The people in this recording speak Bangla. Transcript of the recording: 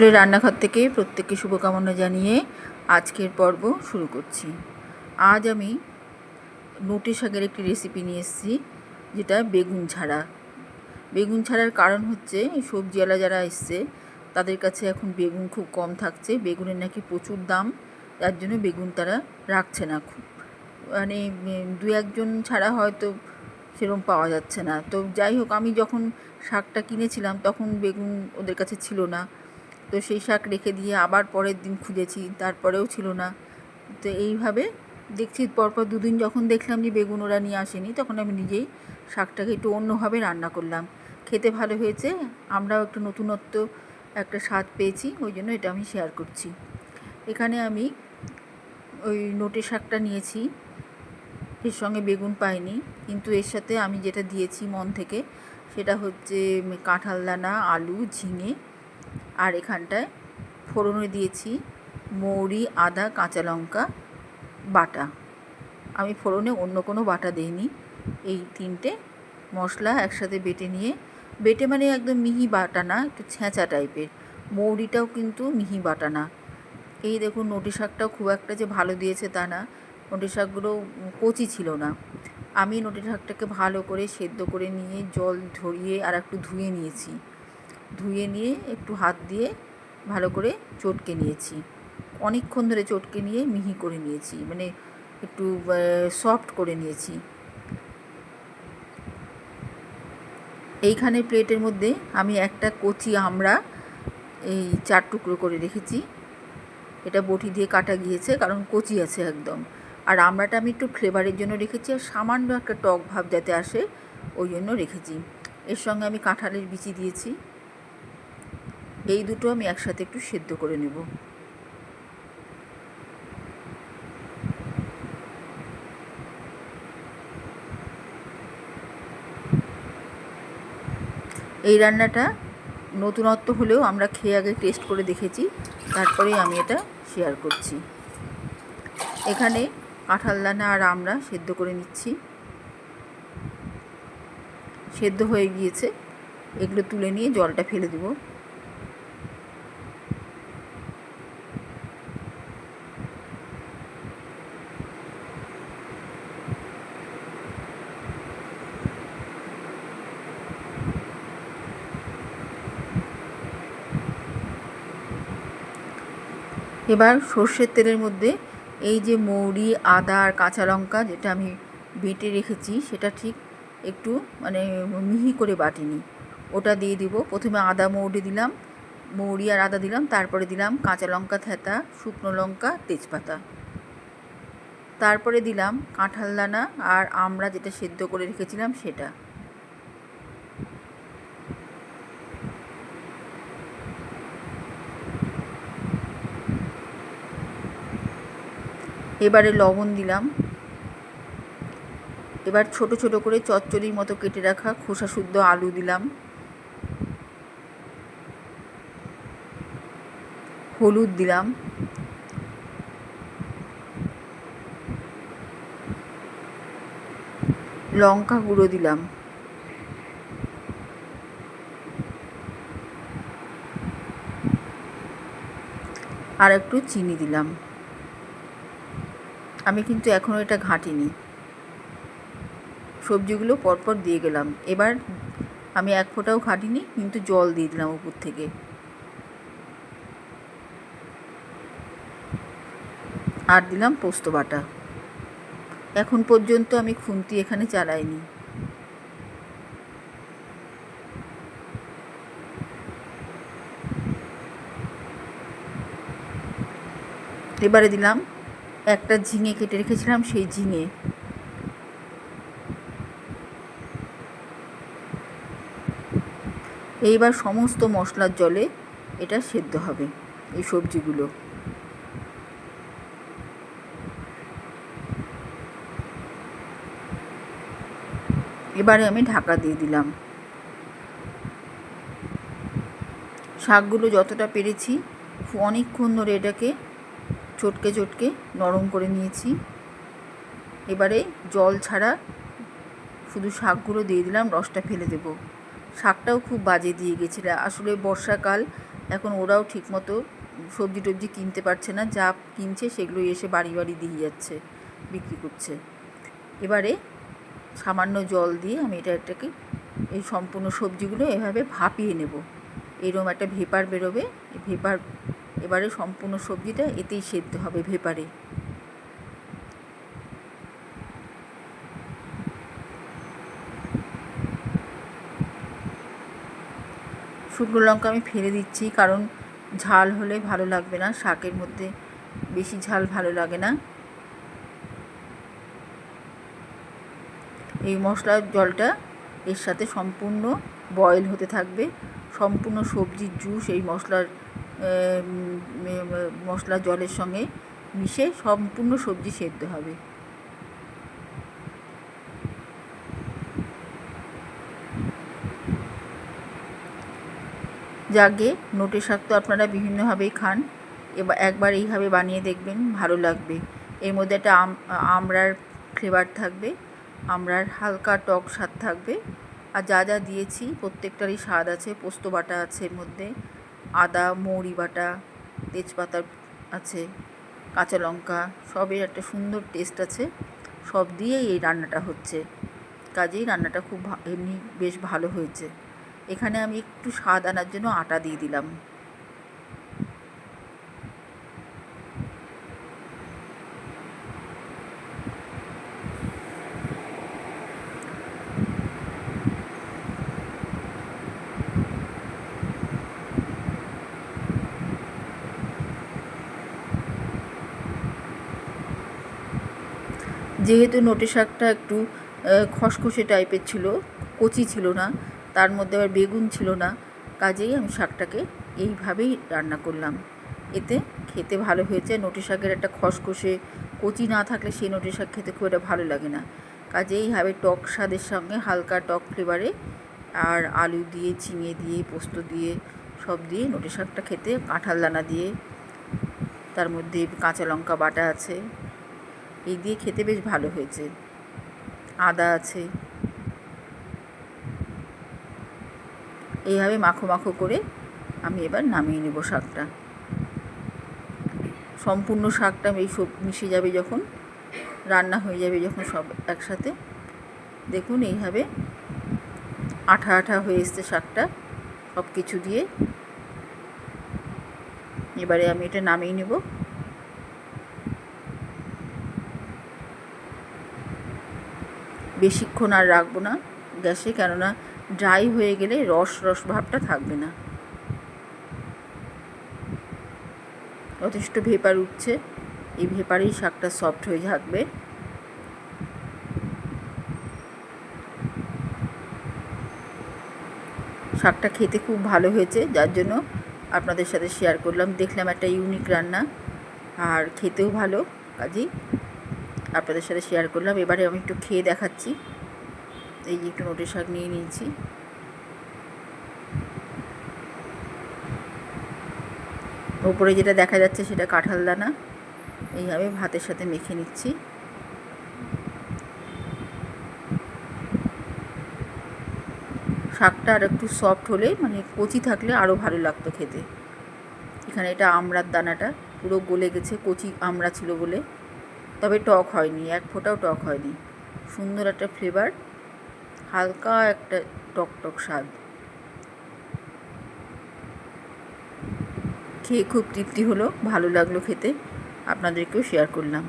রান্নাঘর থেকে প্রত্যেককে শুভকামনা জানিয়ে আজকের পর্ব শুরু করছি। আজ আমি নোটে শাকের একটি রেসিপি নিয়ে এসেছি, যেটা বেগুন ছাড়া। বেগুন ছাড়ার কারণ হচ্ছে সবজিওয়ালা যারা এসছে, তাদের কাছে এখন বেগুন খুব কম থাকছে, বেগুনের নাকি প্রচুর দাম, যার জন্য বেগুন তারা রাখছে না খুব। মানে দু একজন ছাড়া হয়তো সেরকম পাওয়া যাচ্ছে না। তো যাই হোক, আমি যখন শাকটা কিনেছিলাম, তখন বেগুন ওদের কাছে ছিল না। তো সেই শাক রেখে দিয়ে আবার পরের দিন খুঁজেছি, তারপরেও ছিল না। তো এইভাবে দেখছি পরপর দুদিন যখন দেখলাম যে বেগুন ওরা নিয়ে আসেনি, তখন আমি নিজেই শাকটাকে একটু অন্যভাবে রান্না করলাম। খেতে ভালো হয়েছে, আমরাও একটু নতুনত্ব একটা স্বাদ পেয়েছি, ওই জন্য এটা আমি শেয়ার করছি। এখানে আমি ওই নোটে শাকটা নিয়েছি, এর সঙ্গে বেগুন পাইনি, কিন্তু এর সাথে আমি যেটা দিয়েছি মন থেকে, সেটা হচ্ছে কাঁঠাল দানা, আলু, ঝিঙে আর এখানটায় ফোড়নে দিয়েছি মৌরি, আদা, কাঁচা লঙ্কা, বাটা। আমি ফোড়নে অন্য কোনো বাটা দিইনি। এই তিনটে মশলা একসাথে বেটে নিয়ে, বেটে মানে একদম মিহি বাটা না, একটু ছেঁচা টাইপের। মৌরিটাও কিন্তু মিহি বাটা না। এই দেখুন, নটি শাকটাও খুব একটা যে ভালো দিয়েছে তা না। নটি শাকগুলো কচি ছিল না। আমি নটি শাকটাকে ভালো করে সেদ্ধ করে নিয়ে জল ঝরিয়ে আর একটু ধুয়ে নিয়েছি। ধুয়ে নিয়ে একটু হাত দিয়ে ভালো করে চটকে নিয়েছি। অনেকক্ষণ ধরে চটকে নিয়ে মিহি করে নিয়েছি মানে একটু সফট করে নিয়েছি। এইখানে প্লেটের মধ্যে আমি একটা কচি আমরা এই চার টুকরো করে রেখেছি। এটা বটি দিয়ে কাটা গিয়েছে, কারণ কচি আছে একদম। আর আমড়াটা আমি একটু ফ্লেভারের জন্য রেখেছি আর সামান্য একটা টক ভাব যাতে আসে, ওই জন্য রেখেছি। এর সঙ্গে আমি কাঁঠালের বিচি দিয়েছি। এই দুটো আমি একসাথে একটু সেদ্ধ করে নেব। এই রান্নাটা নতুনত্ব হলেও আমরা খেয়ে আগে টেস্ট করে দেখেছি তারপরেই আমি এটা শেয়ার করছি। এখানে কাঁঠাল দানা আর আমরা সেদ্ধ করে নিচ্ছি। সেদ্ধ হয়ে গিয়েছে, এগুলো তুলে নিয়ে জলটা ফেলে দেবো। এবার সর্ষের তেলের মধ্যে এই যে মৌরি, আদা আর কাঁচা লঙ্কা যেটা আমি বেটে রেখেছি, সেটা ঠিক একটু মানে মিহি করে বাটিনি। ওটা দিয়ে দিব। প্রথমে আদা মৌরি দিলাম, মৌরি আর আদা দিলাম, তারপরে দিলাম কাঁচা লঙ্কা থেতা, শুকনো লঙ্কা, তেজপাতা। তারপরে দিলাম কাঁঠাল দানা আর আমরা যেটা সেদ্ধ করে রেখেছিলাম সেটা। এবারে লবণ দিলাম। এবার ছোট ছোট করে চচ্চড়ির মতো কেটে রাখা খোসা শুদ্ধ আলু দিলাম। হলুদ দিলাম। লঙ্কা গুঁড়ো দিলাম। আর একটু চিনি দিলাম। আমি কিন্তু এখনও এটা ঘাঁটিনি। সবজিগুলো পরপর দিয়ে গেলাম। এবার আমি এক ফোঁটাও ঘাঁটিনি, কিন্তু জল দিয়ে দিলাম উপর থেকে। আর দিলাম পোস্ত বাটা। এখন পর্যন্ত আমি খুন্তি এখানে চালাইনি। এবারে দিলাম একটা ঝিঙে কেটে রেখেছিলাম, সেই ঝিঙে। এইবার সমস্ত মশলার জলে এটা সেদ্ধ হবে, এই সবজিগুলো। এবারে আমি ঢাকা দিয়ে দিলাম। শাকগুলো যতটা পেরেছি, অনেকক্ষণ ধরে এটাকে চটকে চটকে নরম করে নিয়েছি। এবারে জল ছাড়া শুধু শাকগুলো দিয়ে দিলাম, রসটা ফেলে দেবো। শাকটাও খুব বাজে দিয়ে গেছিল। আসলে বর্ষাকাল, এখন ওরাও ঠিকমতো সবজি টবজি কিনতে পারছে না। যা কিনছে সেগুলো এসে বাড়ি বাড়ি দিয়ে যাচ্ছে, বিক্রি করছে। এবারে সামান্য জল দিয়ে আমি এটা এটাকে এই সম্পূর্ণ সবজিগুলো এভাবে ভাপিয়ে নেব। এরকম একটা ভেপার বেরোবে ভেপার এবারে সম্পূর্ণ সবজিটা এতেই সেদ্ধ হবে ভেপারে। শুকনো লঙ্কা আমি ফেলে দিচ্ছি, কারণ ঝাল হলে ভালো লাগবে না, শাকের মধ্যে বেশি ঝাল ভালো লাগে না। এই মশলার জলটা এর সাথে সম্পূর্ণ বয়েল হতে থাকবে, সম্পূর্ণ সবজির জুস এই মশলার মশলা জলের সঙ্গে মিশে সম্পূর্ণ সবজি সেদ্ধ হবে। যাকে নোটে শাক তো আপনারা বিভিন্নভাবেই খান এবার একবার এইভাবে বানিয়ে দেখবেন, ভালো লাগবে। এর মধ্যে একটা আম, আমড়ার ফ্লেভার থাকবে আমরার হালকা টক স্বাদ থাকবে। আর যা যা দিয়েছি, প্রত্যেকটারই স্বাদ আছে, পোস্ত বাটা আছে এর মধ্যে। আদা, মৌরি বাটা, তেজপাতা আছে, কাঁচা লঙ্কা, সবের একটা সুন্দর টেস্ট আছে। সব দিয়েই এই রান্নাটা হচ্ছে। কাজেই রান্নাটা খুব এমনি বেশ ভালো হয়েছে। এখানে আমি একটু স্বাদ আনার জন্য আটা দিয়ে দিলাম। যেহেতু নোটে শাকটা একটু খসখসে টাইপের ছিল, কচি ছিল না, তার মধ্যে আবার বেগুন ছিল না, কাজেই আমি শাকটাকে এইভাবেই রান্না করলাম। এতে খেতে ভালো হয়েছে, নোটে শাকের একটা খসখসে কচি না থাকলে সেই নোটে শাক খেতে খুব একটা ভালো লাগে না। কাজেই এইভাবে টক স্বাদের সঙ্গে হালকা টক ফ্লেভারে আর আলু দিয়ে, চিঙে দিয়ে, পোস্ত দিয়ে, সব দিয়ে নোটে শাকটা খেতে, কাঁঠাল দানা দিয়ে, তার মধ্যে কাঁচা লঙ্কা বাটা আছে এই দিয়ে খেতে বেশ ভালো হয়েছে। আদা আছে। এইভাবে মাখো মাখো করে আমি এবার নামিয়ে নেব শাকটা। সম্পূর্ণ শাকটা এই সব মিশে যাবে যখন, রান্না হয়ে যাবে যখন সব একসাথে। দেখুন এইভাবে আঠা আঠা হয়ে এসছে শাকটা সব কিছু দিয়ে। এবারে আমি এটা নামিয়ে নেব। বেশিক্ষণ আর রাখব না গ্যাসে, কেননা ড্রাই হয়ে গেলে রস রস ভাবটা থাকবে না। যথেষ্ট ভেপার উঠছে, এই ভেপারেই শাকটা সফট হয়ে থাকবে। শাকটা খেতে খুব ভালো হয়েছে, যার জন্য আপনাদের সাথে শেয়ার করলাম। দেখলাম একটা ইউনিক রান্না, আর খেতেও ভালো। কাজেই আপনাদের সাথে শেয়ার করলাম। এবারে আমি একটু খেয়ে দেখাচ্ছি। এই যে একটু নোটে শাক নিয়ে নিয়েছি। ওপরে যেটা দেখা যাচ্ছে সেটা কাঁঠাল দানা। এইভাবে ভাতের সাথে মেখে নিচ্ছি। শাকটা আর একটু সফট হলে মানে কচি থাকলে আরও ভালো লাগতো খেতে। এখানে এটা আমড়ার দানাটা। পুরো গলে গেছে, কচি আমড়া ছিল বলে। তবে টক হয়নি, এক ফোঁটাও টক হয়নি। সুন্দর একটা ফ্লেভার হালকা একটা টক টক স্বাদ। খেয়ে খুব তৃপ্তি হলো, ভালো লাগল খেতে। আপনাদেরকেও শেয়ার করলাম।